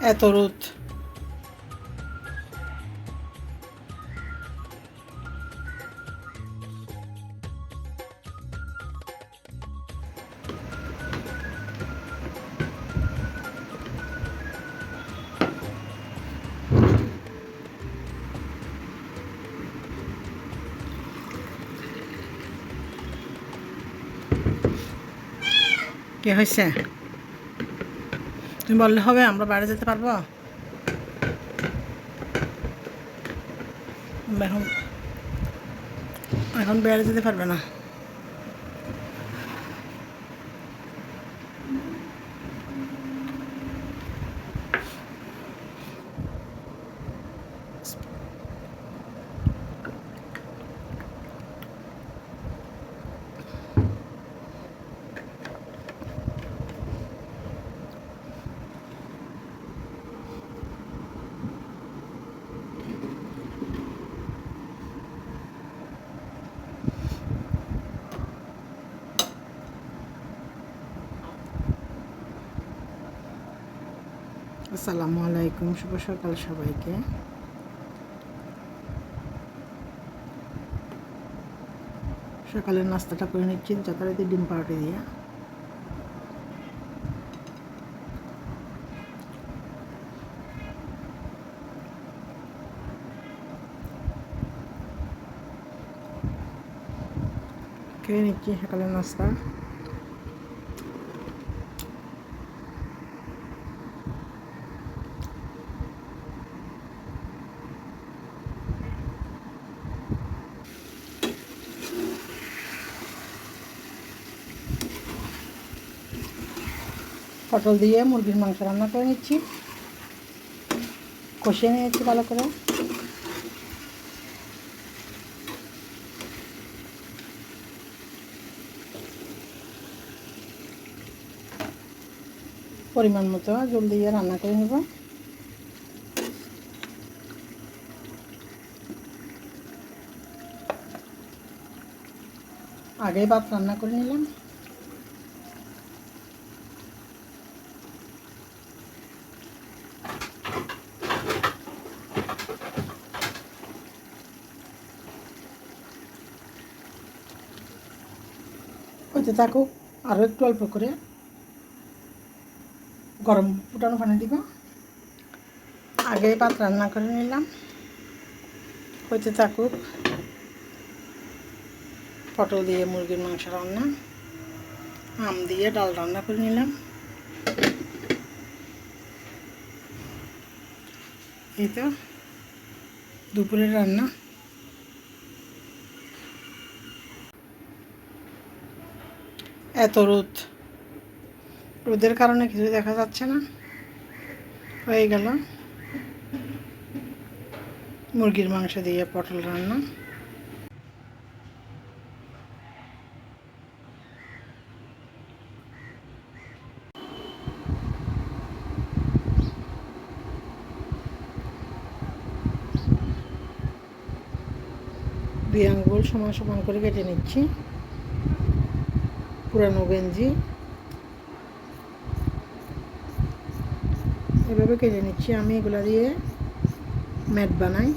এত রোদ। কি হয়েছে তুমি বললে হবে আমরা বাইরে যেতে পারব? এখন এখন বাইরে যেতে পারবে না। আসসালামু আলাইকুম, শুভ সকাল সবাইকে। সকালের নাস্তাটা করে নিচ্ছি, যথারীতি ডিম পাউডার দিয়ে। খেয়ে নিচ্ছি সকালের নাস্তা। পটল দিয়ে মুরগির মাংস রান্না করে নিচ্ছি। কষিয়ে নিয়েছি ভালো করে। পরিমাণ মতো জল দিয়ে রান্না করে নেব। আগে ভাত রান্না করে নিলাম। হইতে থাকুক আরও একটু অল্প করে গরম ফুটানো পানি দিব। আগে ভাত রান্না করে নিলাম। হইতে থাকুক পটল দিয়ে মুরগির মাংস রান্না, আম দিয়ে ডাল রান্না করে নিলাম। এই তো, দুপুরের রান্না। এত রোদ। রোদের কারণে কিছু দেখা যাচ্ছে না। হয়ে গেল। মুরগির মাংস দিয়ে পটল রান্না। দুই আঙ্গুল সমান সমান করে কেটে নিচ্ছি। পুরানো গেঞ্জি। এভাবে কেটে নিচ্ছি। আমি এগুলো দিয়ে ম্যাট বানাই।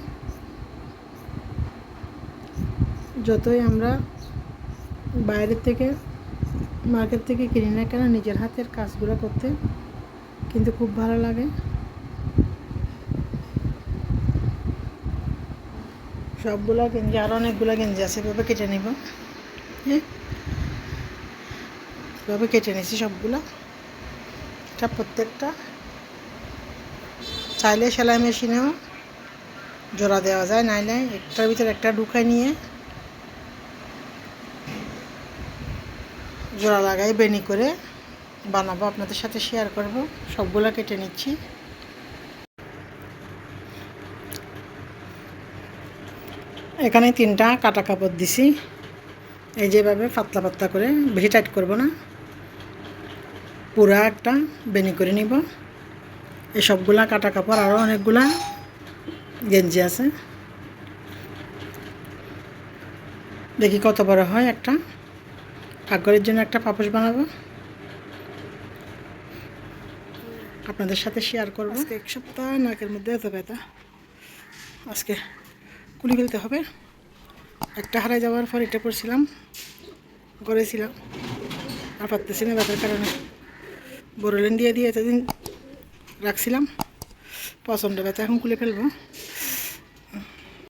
যতই আমরা বাইরের থেকে মার্কেট থেকে কিনি না কেন, নিজের হাতের কাজগুলো করতে কিন্তু খুব ভালো লাগে। সবগুলো গেঞ্জি আরও অনেকগুলো গেঞ্জি আছে, এভাবে কেটে নিব। হ্যাঁ? এভাবে কেটে নিয়েছি সবগুলো। এটা প্রত্যেকটা। চাইলে সেলাই মেশিনেও জোড়া দেওয়া যায়, নাইলে একটার ভিতরে একটা ঢুকাই নিয়ে জোড়া লাগাই, বেনি করে বানাবো। আপনাদের সাথে শেয়ার করব। সবগুলো কেটে নিচ্ছি। এখানে তিনটা কাটা কাপড় দিছি। এই যেভাবে পাতলা পাতলা করে বেশি টাইট করব না। পুরা একটা বেনি করে নিব। এই সবগুলা কাটা কাপড় আরও অনেকগুলা গেঞ্জি আছে। দেখি কত বড় হয় একটা। ঠাকুরের জন্য একটা পাপোশ বানাবো। আপনাদের সাথে শেয়ার করব। এক সপ্তাহ নাকের মধ্যে এত ব্যথা। আজকে কুলি ফেলতে হবে। একটা হারাই যাওয়ার পর এটা করছিলাম করেছিলাম। আর পারতেছি না ব্যথার কারণে। বড়লেন দিয়ে দিয়ে এতদিন রাখছিলাম, পছন্দ ব্যথা এখন খুলে ফেলব।